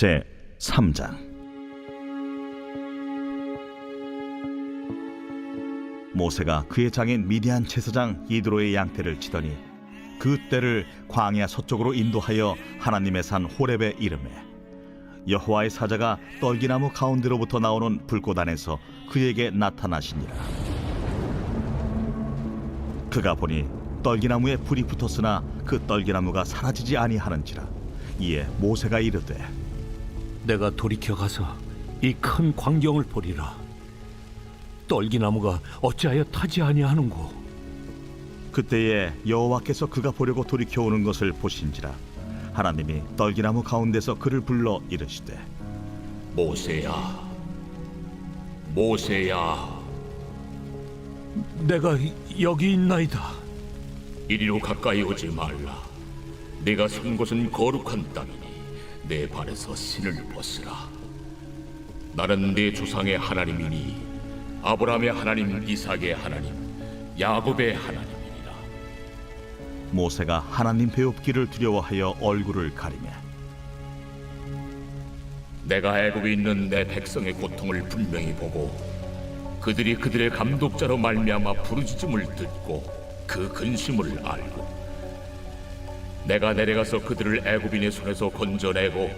제 3장. 모세가 그의 장인 미디안 제사장 이드로의 양떼를 치더니 그 떼를 광야 서쪽으로 인도하여 하나님의 산 호렙에 이름해 여호와의 사자가 떨기나무 가운데로부터 나오는 불꽃 안에서 그에게 나타나시니라. 그가 보니 떨기나무에 불이 붙었으나 그 떨기나무가 사라지지 아니하는지라 이에 모세가 이르되 내가 돌이켜 가서 이 큰 광경을 보리라. 떨기나무가 어찌하여 타지 아니하는고? 그때에 여호와께서 그가 보려고 돌이켜 오는 것을 보신지라 하나님이 떨기나무 가운데서 그를 불러 이르시되 모세야, 모세야, 내가 여기 있나이다. 이리로 가까이 오지 말라. 내가 선 곳은 거룩한 땅이니 내 발에서 신을 벗으라. 나는 내 조상의 하나님이니 아브라함의 하나님, 이삭의 하나님, 야곱의 하나님이니라. 모세가 하나님 배웁기를 두려워하여 얼굴을 가리며 내가 애굽에 있는 내 백성의 고통을 분명히 보고 그들이 그들의 감독자로 말미암아 부르짖음을 듣고 그 근심을 알고 내가 내려가서 그들을 애굽인의 손에서 건져내고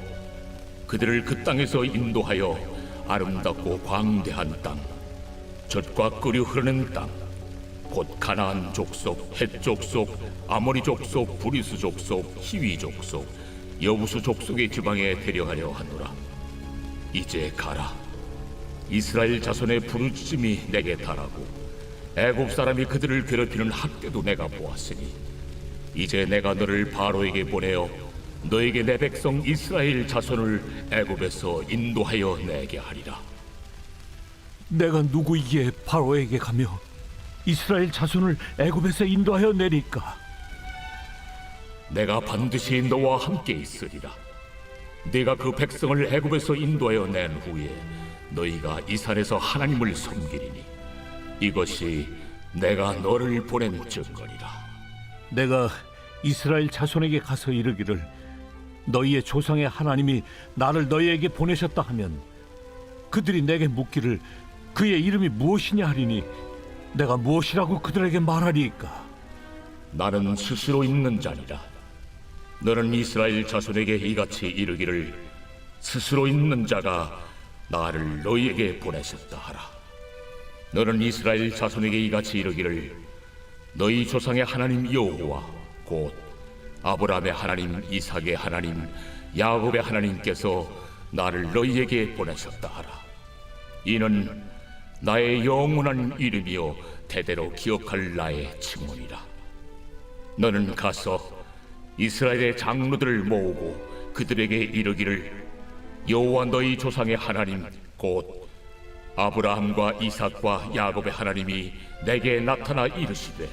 그들을 그 땅에서 인도하여 아름답고 광대한 땅 젖과 끓이 흐르는 땅 곧 가나안 족속, 헷 족 속, 아모리 족속, 브리스 족속, 히위 족속, 여부수 족속의 지방에 데려가려 하노라. 이제 가라. 이스라엘 자손의 부르짖음이 내게 달하고 애굽 사람이 그들을 괴롭히는 학대도 내가 보았으니 이제 내가 너를 바로에게 보내어 너에게 내 백성 이스라엘 자손을 애굽에서 인도하여 내게 하리라. 내가 누구이기에 바로에게 가며 이스라엘 자손을 애굽에서 인도하여 내릴까? 내가 반드시 너와 함께 있으리라. 네가 그 백성을 애굽에서 인도하여 낸 후에 너희가 이 산에서 하나님을 섬기리니 이것이 내가 너를 보낸 증거리라. 내가 이스라엘 자손에게 가서 이르기를 너희의 조상의 하나님이 나를 너희에게 보내셨다 하면 그들이 내게 묻기를 그의 이름이 무엇이냐 하리니 내가 무엇이라고 그들에게 말하리이까 나는 스스로 있는 자니라. 너는 이스라엘 자손에게 이같이 이르기를 스스로 있는 자가 나를 너희에게 보내셨다 하라. 너는 이스라엘 자손에게 이같이 이르기를 너희 조상의 하나님 여호와 곧 아브라함의 하나님, 이삭의 하나님, 야곱의 하나님께서 나를 너희에게 보내셨다 하라. 이는 나의 영원한 이름이요 대대로 기억할 나의 칭문이라. 너는 가서 이스라엘의 장로들을 모으고 그들에게 이르기를 여호와 너희 조상의 하나님 곧 아브라함과 이삭과 야곱의 하나님이 내게 나타나 이르시되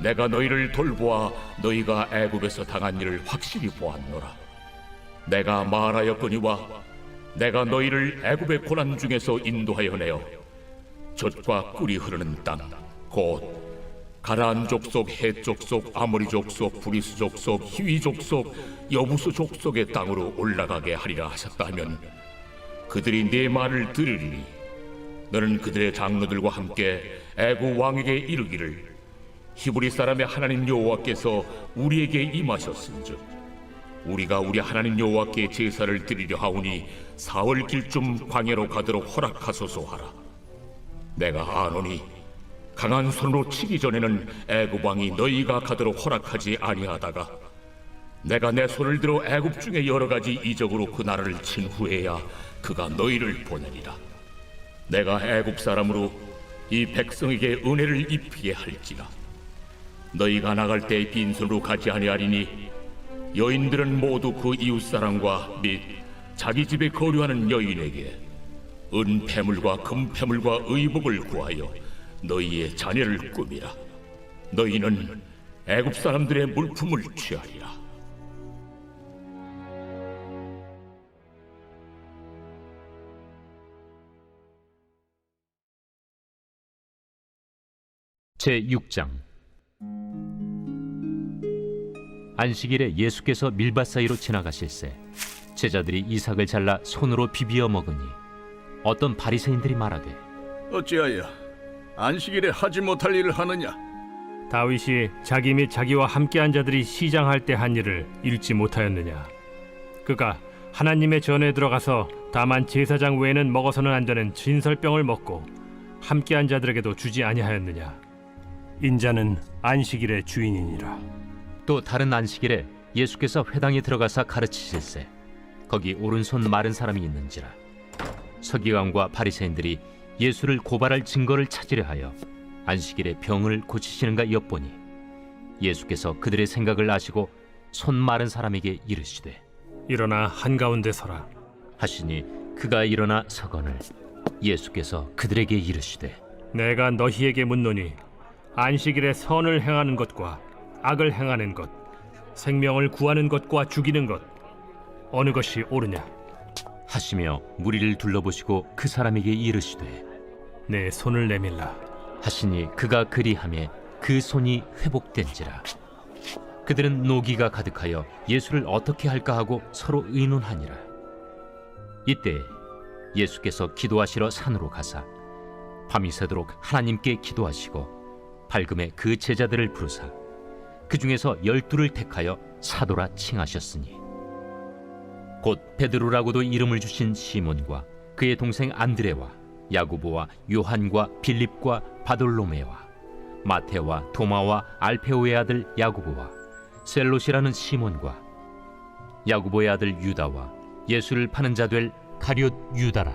내가 너희를 돌보아 너희가 애굽에서 당한 일을 확실히 보았노라. 내가 말하였거니와 내가 너희를 애굽의 고난 중에서 인도하여 내어 젖과 꿀이 흐르는 땅 곧 가나안 족속, 헷 족속, 아모리 족속, 브리스 족속, 히위 족속, 여부수 족속의 땅으로 올라가게 하리라 하셨다면 그들이 네 말을 들으리니 너는 그들의 장로들과 함께 애굽 왕에게 이르기를 히브리 사람의 하나님 여호와께서 우리에게 임하셨은즉 우리가 우리 하나님 여호와께 제사를 드리려 하오니 사월 길쯤 광야로 가도록 허락하소서 하라. 내가 아노니 강한 손으로 치기 전에는 애굽 왕이 너희가 가도록 허락하지 아니하다가 내가 내 손을 들어 애굽 중에 여러 가지 이적으로 그 나라를 친 후에야 그가 너희를 보내리라. 내가 애굽 사람으로 이 백성에게 은혜를 입히게 할지라 너희가 나갈 때 빈손으로 가지 아니하리니 여인들은 모두 그 이웃 사람과 및 자기 집에 거류하는 여인에게 은폐물과 금폐물과 의복을 구하여 너희의 자녀를 꾸미라. 너희는 애굽 사람들의 물품을 취하리라. 제 6장 안식일에 예수께서 밀밭 사이로 지나가실새 제자들이 이삭을 잘라 손으로 비비어 먹으니 어떤 바리새인들이 말하되 어찌하여 안식일에 하지 못할 일을 하느냐? 다윗이 자기 및 자기와 함께한 자들이 시장할 때 한 일을 읽지 못하였느냐? 그가 하나님의 전에 들어가서 다만 제사장 외에는 먹어서는 안 되는 진설병을 먹고 함께한 자들에게도 주지 아니하였느냐? 인자는 안식일의 주인이니라. 또 다른 안식일에 예수께서 회당에 들어가사 가르치실세 거기 오른손 마른 사람이 있는지라 서기관과 바리새인들이 예수를 고발할 증거를 찾으려 하여 안식일에 병을 고치시는가 엿보니 예수께서 그들의 생각을 아시고 손 마른 사람에게 이르시되 일어나 한가운데 서라. 하시니 그가 일어나 서거늘 예수께서 그들에게 이르시되 내가 너희에게 묻노니 안식일에 선을 행하는 것과 악을 행하는 것, 생명을 구하는 것과 죽이는 것 어느 것이 옳으냐? 하시며 무리를 둘러보시고 그 사람에게 이르시되 내 손을 내밀라. 하시니 그가 그리함에 그 손이 회복된지라 그들은 노기가 가득하여 예수를 어떻게 할까 하고 서로 의논하니라 이때 예수께서 기도하시러 산으로 가사 밤이 새도록 하나님께 기도하시고 밝음에 그 제자들을 부르사 그 중에서 열두를 택하여 사도라 칭하셨으니. 곧 베드로라고도 이름을 주신 시몬과 그의 동생 안드레와 야고보와 요한과 빌립과 바돌로메와 마테와 도마와 알페오의 아들 야고보와 셀롯이라는 시몬과 야고보의 아들 유다와 예수를 파는 자 될 가룟 유다라.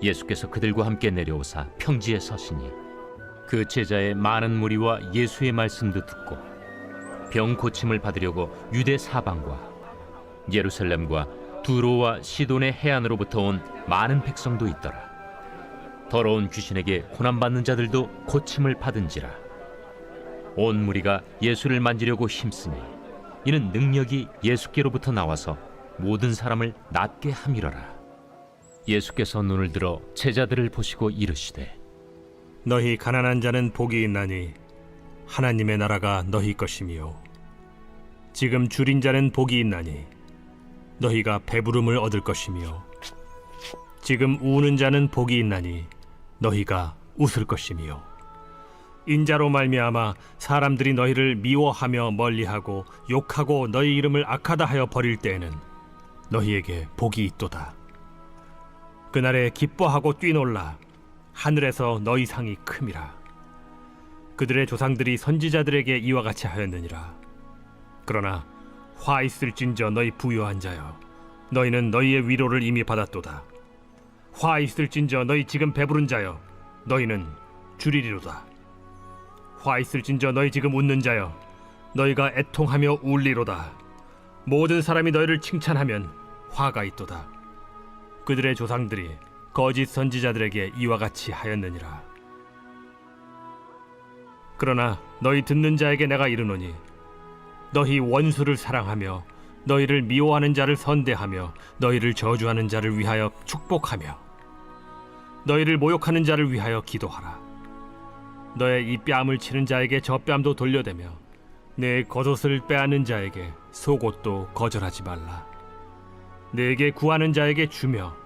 예수께서 그들과 함께 내려오사 평지에 서시니 그 제자의 많은 무리와 예수의 말씀도 듣고 병 고침을 받으려고 유대 사방과 예루살렘과 두로와 시돈의 해안으로부터 온 많은 백성도 있더라. 더러운 귀신에게 고난받는 자들도 고침을 받은지라. 온 무리가 예수를 만지려고 힘쓰니 이는 능력이 예수께로부터 나와서 모든 사람을 낫게 함이러라. 예수께서 눈을 들어 제자들을 보시고 이르시되 너희 가난한 자는 복이 있나니 하나님의 나라가 너희 것이미요 지금 줄인 자는 복이 있나니 너희가 배부름을 얻을 것이며 지금 우는 자는 복이 있나니 너희가 웃을 것이며 인자로 말미암아 사람들이 너희를 미워하며 멀리하고 욕하고 너희 이름을 악하다 하여 버릴 때에는 너희에게 복이 있도다. 그날에 기뻐하고 뛰놀라 하늘에서 너희 상이 큼이라. 그들의 조상들이 선지자들에게 이와 같이 하였느니라. 그러나 화 있을진저 너희 부유한 자여 너희는 너희의 위로를 이미 받았도다. 화 있을진저 너희 지금 배부른 자여 너희는 줄이리로다. 화 있을진저 너희 지금 웃는 자여 너희가 애통하며 울리로다. 모든 사람이 너희를 칭찬하면 화가 있도다. 그들의 조상들이 거짓 선지자들에게 이와 같이 하였느니라. 그러나 너희 듣는 자에게 내가 이르노니 너희 원수를 사랑하며 너희를 미워하는 자를 선대하며 너희를 저주하는 자를 위하여 축복하며 너희를 모욕하는 자를 위하여 기도하라. 너의 이 뺨을 치는 자에게 저 뺨도 돌려대며 내 겉옷을 빼앗는 자에게 속옷도 거절하지 말라. 내게 구하는 자에게 주며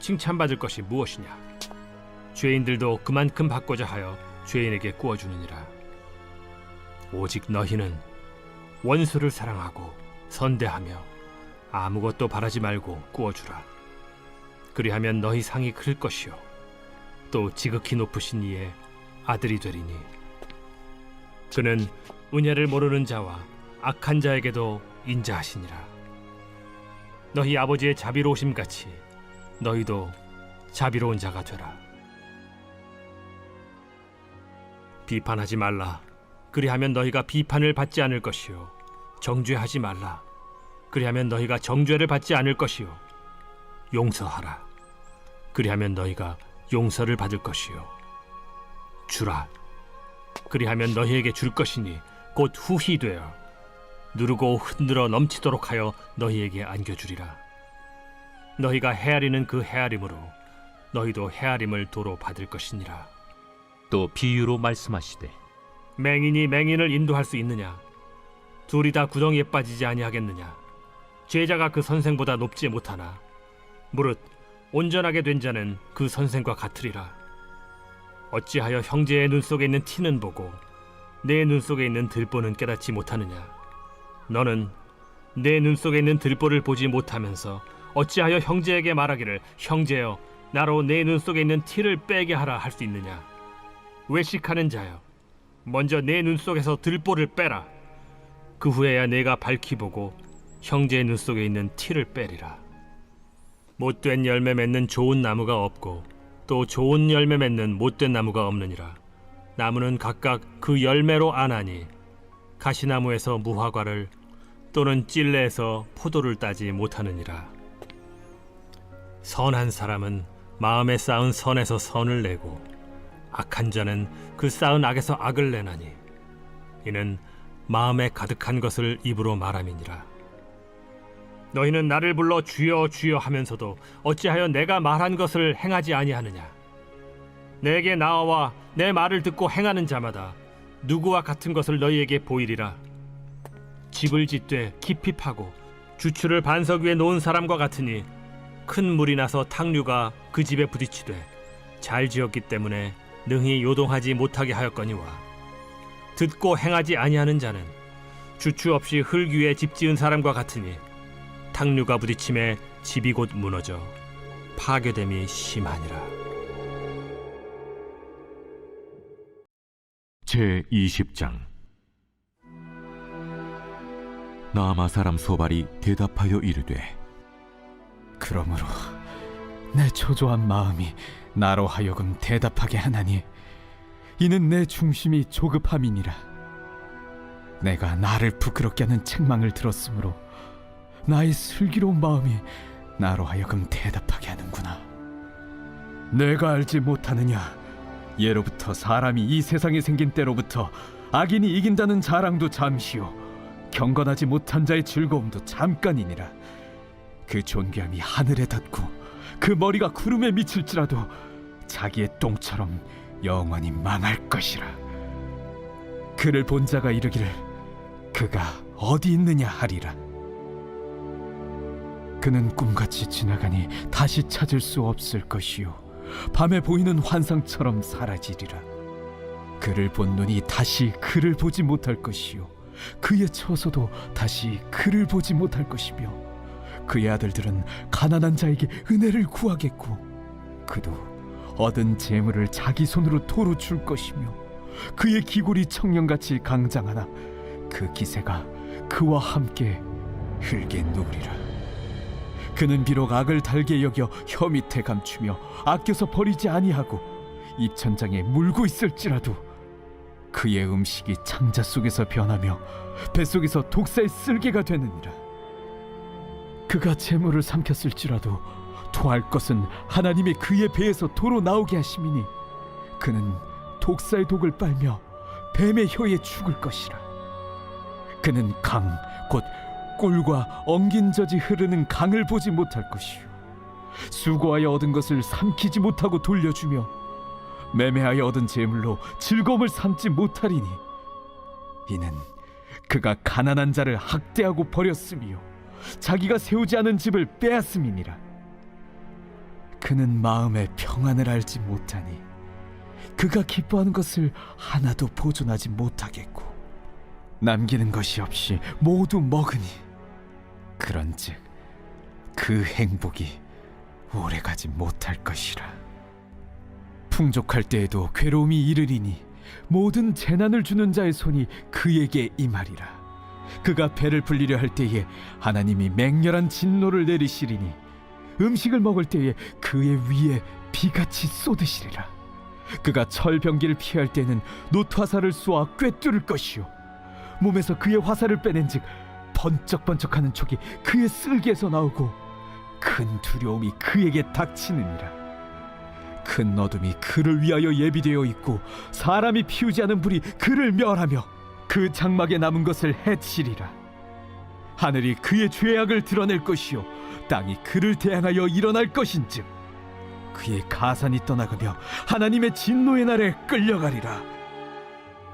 칭찬받을 것이 무엇이냐? 죄인들도 그만큼 받고자 하여 죄인에게 구워주느니라. 오직 너희는 원수를 사랑하고 선대하며 아무것도 바라지 말고 구워주라. 그리하면 너희 상이 클 것이요 또 지극히 높으신 이의 아들이 되리니 그는 은혜를 모르는 자와 악한 자에게도 인자하시니라. 너희 아버지의 자비로우심 같이 너희도 자비로운 자가 되라. 비판하지 말라. 그리하면 너희가 비판을 받지 않을 것이요 정죄하지 말라. 그리하면 너희가 정죄를 받지 않을 것이요 용서하라. 그리하면 너희가 용서를 받을 것이요. 주라. 그리하면 너희에게 줄 것이니 곧 후히 되어 누르고 흔들어 넘치도록 하여 너희에게 안겨주리라. 너희가 헤아리는 그 헤아림으로 너희도 헤아림을 도로 받을 것이니라. 또 비유로 말씀하시되 맹인이 맹인을 인도할 수 있느냐? 둘이 다 구덩이에 빠지지 아니하겠느냐? 제자가 그 선생보다 높지 못하나 무릇 온전하게 된 자는 그 선생과 같으리라. 어찌하여 형제의 눈 속에 있는 티는 보고 내 눈 속에 있는 들보는 깨닫지 못하느냐? 너는 내 눈 속에 있는 들보를 보지 못하면서 어찌하여 형제에게 말하기를 형제여 나로 내 눈 속에 있는 티를 빼게 하라 할 수 있느냐? 외식하는 자여 먼저 내 눈 속에서 들보를 빼라. 그 후에야 내가 밝히 보고 형제의 눈 속에 있는 티를 빼리라. 못된 열매 맺는 좋은 나무가 없고 또 좋은 열매 맺는 못된 나무가 없느니라. 나무는 각각 그 열매로 아나니 가시나무에서 무화과를 또는 찔레에서 포도를 따지 못하느니라. 선한 사람은 마음에 쌓은 선에서 선을 내고 악한 자는 그 쌓은 악에서 악을 내나니 이는 마음에 가득한 것을 입으로 말함이니라. 너희는 나를 불러 주여 주여 하면서도 어찌하여 내가 말한 것을 행하지 아니하느냐? 내게 나와 내 말을 듣고 행하는 자마다 누구와 같은 것을 너희에게 보이리라? 집을 짓되 깊이 파고 주추를 반석 위에 놓은 사람과 같으니 큰 물이 나서 탕류가 그 집에 부딪히되 잘 지었기 때문에 능히 요동하지 못하게 하였거니와 듣고 행하지 아니하는 자는 주추 없이 흙 위에 집 지은 사람과 같으니 탕류가 부딪힘에 집이 곧 무너져 파괴됨이 심하니라. 제 20장. 나아마 사람 소발이 대답하여 이르되 그러므로 내 초조한 마음이 나로 하여금 대답하게 하나니 이는 내 중심이 조급함이니라. 내가 나를 부끄럽게 하는 책망을 들었으므로 나의 슬기로운 마음이 나로 하여금 대답하게 하는구나. 내가 알지 못하느냐? 예로부터 사람이 이 세상에 생긴 때로부터 악인이 이긴다는 자랑도 잠시요. 경건하지 못한 자의 즐거움도 잠깐이니라 그 존귀함이 하늘에 닿고 그 머리가 구름에 미칠지라도 자기의 똥처럼 영원히 망할 것이라. 그를 본 자가 이르기를 그가 어디 있느냐 하리라. 그는 꿈같이 지나가니 다시 찾을 수 없을 것이요 밤에 보이는 환상처럼 사라지리라. 그를 본 눈이 다시 그를 보지 못할 것이요 그의 처소도 다시 그를 보지 못할 것이며 그의 아들들은 가난한 자에게 은혜를 구하겠고 그도 얻은 재물을 자기 손으로 도로 줄 것이며 그의 기골이 청년같이 강장하나 그 기세가 그와 함께 흙에 누우리라. 그는 비록 악을 달게 여겨 혀 밑에 감추며 아껴서 버리지 아니하고 입천장에 물고 있을지라도 그의 음식이 창자 속에서 변하며 뱃속에서 독사의 쓸개가 되느니라 그가 재물을 삼켰을지라도 토할 것은 하나님의 그의 배에서 도로 나오게 하심이니 그는 독사의 독을 빨며 뱀의 혀에 죽을 것이라. 그는 강 곧 꿀과 엉긴 젖이 흐르는 강을 보지 못할 것이요. 수고하여 얻은 것을 삼키지 못하고 돌려주며 매매하여 얻은 재물로 즐거움을 삼지 못하리니 이는 그가 가난한 자를 학대하고 버렸으며 자기가 세우지 않은 집을 빼앗음이니라. 그는 마음의 평안을 알지 못하니 그가 기뻐하는 것을 하나도 보존하지 못하겠고 남기는 것이 없이 모두 먹으니 그런즉 그 행복이 오래가지 못할 것이라. 풍족할 때에도 괴로움이 이르리니 모든 재난을 주는 자의 손이 그에게 임하리라. 그가 배를 불리려 할 때에 하나님이 맹렬한 진노를 내리시리니 음식을 먹을 때에 그의 위에 비같이 쏟으시리라. 그가 철병기를 피할 때는 노트화살을 쏘아 꿰뚫을 것이요. 몸에서 그의 화살을 빼낸즉 번쩍번쩍하는 촉이 그의 쓸개에서 나오고 큰 두려움이 그에게 닥치느니라. 큰 어둠이 그를 위하여 예비되어 있고 사람이 피우지 않은 불이 그를 멸하며 그 장막에 남은 것을 해치리라. 하늘이 그의 죄악을 드러낼 것이요 땅이 그를 대항하여 일어날 것인즉 그의 가산이 떠나가며 하나님의 진노의 날에 끌려가리라.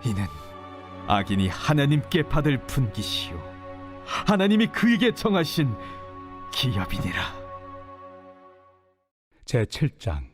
이는 악인이 하나님께 받을 분기시요 하나님이 그에게 정하신 기업이니라. 제 7장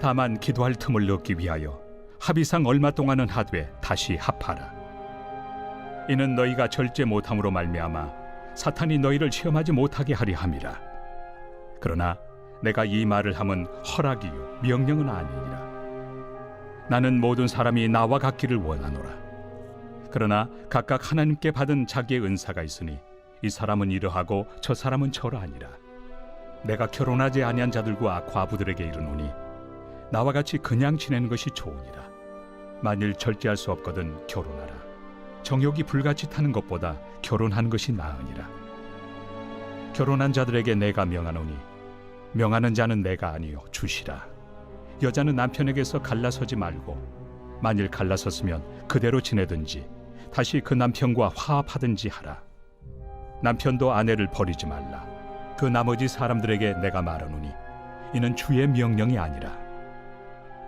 다만 기도할 틈을 얻기 위하여 합의상 얼마 동안은 하되 다시 합하라. 이는 너희가 절제 못함으로 말미암아 사탄이 너희를 시험하지 못하게 하려 함이라. 그러나 내가 이 말을 함은 허락이요 명령은 아니니라. 나는 모든 사람이 나와 같기를 원하노라. 그러나 각각 하나님께 받은 자기의 은사가 있으니 이 사람은 이러하고 저 사람은 저러하니라. 내가 결혼하지 아니한 자들과 과부들에게 이르노니 나와 같이 그냥 지내는 것이 좋으니라. 만일 절제할 수 없거든 결혼하라. 정욕이 불같이 타는 것보다 결혼하는 것이 나으니라. 결혼한 자들에게 내가 명하노니 명하는 자는 내가 아니요 주시라. 여자는 남편에게서 갈라서지 말고 만일 갈라섰으면 그대로 지내든지 다시 그 남편과 화합하든지 하라. 남편도 아내를 버리지 말라. 그 나머지 사람들에게 내가 말하노니 이는 주의 명령이 아니라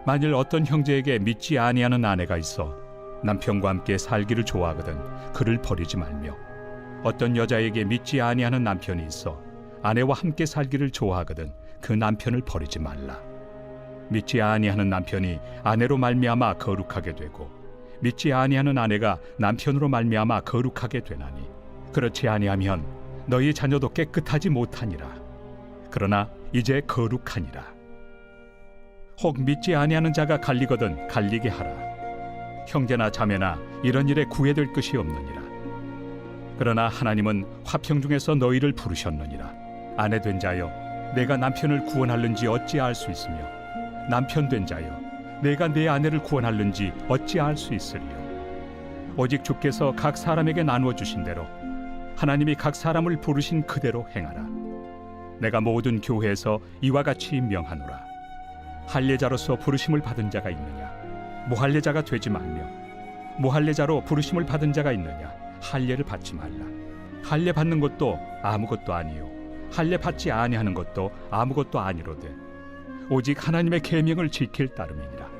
만일 어떤 형제에게 믿지 아니하는 아내가 있어 남편과 함께 살기를 좋아하거든 그를 버리지 말며 어떤 여자에게 믿지 아니하는 남편이 있어 아내와 함께 살기를 좋아하거든 그 남편을 버리지 말라. 믿지 아니하는 남편이 아내로 말미암아 거룩하게 되고 믿지 아니하는 아내가 남편으로 말미암아 거룩하게 되나니 그렇지 아니하면 너희 자녀도 깨끗하지 못하니라. 그러나 이제 거룩하니라 혹 믿지 아니하는 자가 갈리거든 갈리게 하라. 형제나 자매나 이런 일에 구애될 것이 없느니라. 그러나 하나님은 화평 중에서 너희를 부르셨느니라. 아내 된 자여 내가 남편을 구원할는지 어찌 알 수 있으며? 남편 된 자여 내가 내 아내를 구원할는지 어찌 알 수 있으리요? 오직 주께서 각 사람에게 나누어 주신 대로 하나님이 각 사람을 부르신 그대로 행하라. 내가 모든 교회에서 이와 같이 명하노라 할례자로서 부르심을 받은 자가 있느냐? 무할례자가 되지 말며 무할례자로 부르심을 받은 자가 있느냐? 할례를 받지 말라. 할례 받는 것도 아무것도 아니요. 할례 받지 아니하는 것도 아무것도 아니로되 오직 하나님의 계명을 지킬 따름이니라.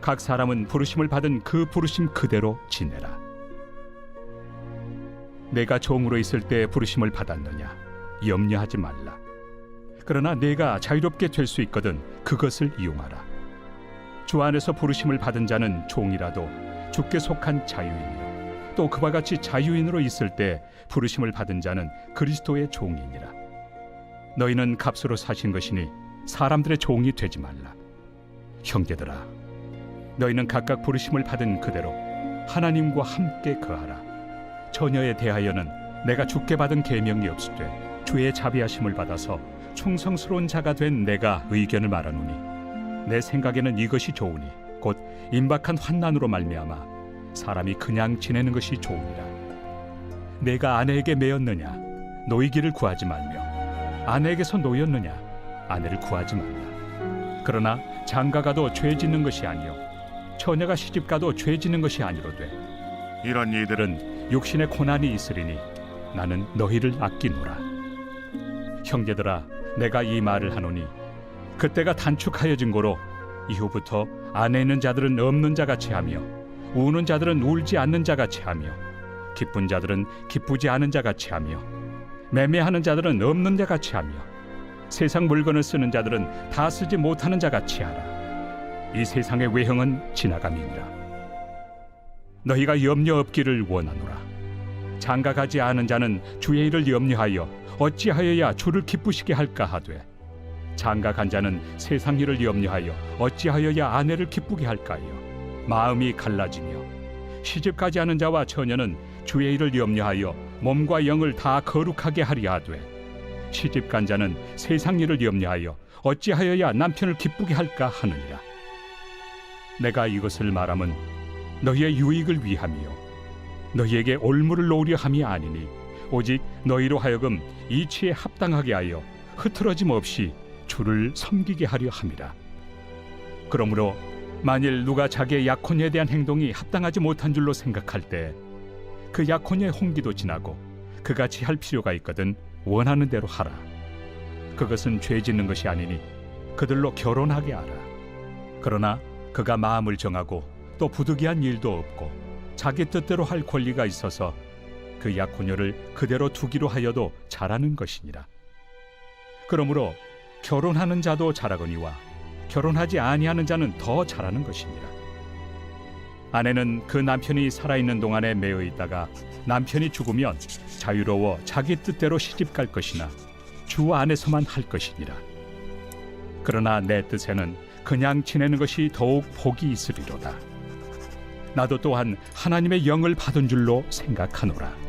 각 사람은 부르심을 받은 그 부르심 그대로 지내라. 내가 종으로 있을 때 부르심을 받았느냐? 염려하지 말라 그러나 내가 자유롭게 될 수 있거든 그것을 이용하라. 주 안에서 부르심을 받은 자는 종이라도 주께 속한 자유인이요. 또 그와 같이 자유인으로 있을 때 부르심을 받은 자는 그리스도의 종이니라. 너희는 값으로 사신 것이니 사람들의 종이 되지 말라. 형제들아 너희는 각각 부르심을 받은 그대로 하나님과 함께 거하라. 처녀에 대하여는 내가 주께 받은 계명이 없으되 주의 자비하심을 받아서 충성스러운 자가 된 내가 의견을 말하노니 내 생각에는 이것이 좋으니 곧 임박한 환난으로 말미암아 사람이 그냥 지내는 것이 좋으니라. 내가 아내에게 매였느냐? 노이기를 구하지 말며 아내에게서 노였느냐? 아내를 구하지 말라. 그러나 장가가도 죄 짓는 것이 아니요 처녀가 시집가도 죄 짓는 것이 아니로되 이런 이들은 육신의 고난이 있으리니 나는 너희를 아끼노라. 형제들아 내가 이 말을 하노니 그때가 단축하여 진 고로 이후부터 안에 있는 자들은 없는 자 같이 하며 우는 자들은 울지 않는 자 같이 하며 기쁜 자들은 기쁘지 않은 자 같이 하며 매매하는 자들은 없는 자 같이 하며 세상 물건을 쓰는 자들은 다 쓰지 못하는 자 같이 하라. 이 세상의 외형은 지나감이니라. 너희가 염려 없기를 원하노라. 장가가지 않은 자는 주의 일을 염려하여 어찌하여야 주를 기쁘시게 할까 하되 장가 간 자는 세상 일을 염려하여 어찌하여야 아내를 기쁘게 할까요? 마음이 갈라지며 시집 가지 않은 자와 처녀는 주의 일을 염려하여 몸과 영을 다 거룩하게 하리 하되 시집 간 자는 세상 일을 염려하여 어찌하여야 남편을 기쁘게 할까 하느니라. 내가 이것을 말함은 너희의 유익을 위함이요. 너희에게 올무를 놓으려 함이 아니니 오직 너희로 하여금 이치에 합당하게 하여 흐트러짐 없이 주를 섬기게 하려 함이라. 그러므로 만일 누가 자기의 약혼에 대한 행동이 합당하지 못한 줄로 생각할 때 그 약혼의 홍기도 지나고 그같이 할 필요가 있거든 원하는 대로 하라. 그것은 죄 짓는 것이 아니니 그들로 결혼하게 하라. 그러나 그가 마음을 정하고 또 부득이한 일도 없고 자기 뜻대로 할 권리가 있어서 그 약혼녀를 그대로 두기로 하여도 잘하는 것이니라. 그러므로 결혼하는 자도 잘하거니와 결혼하지 아니하는 자는 더 잘하는 것이니라. 아내는 그 남편이 살아있는 동안에 매여 있다가 남편이 죽으면 자유로워 자기 뜻대로 시집 갈 것이나 주 안에서만 할 것이니라. 그러나 내 뜻에는 그냥 지내는 것이 더욱 복이 있으리로다. 나도 또한 하나님의 영을 받은 줄로 생각하노라.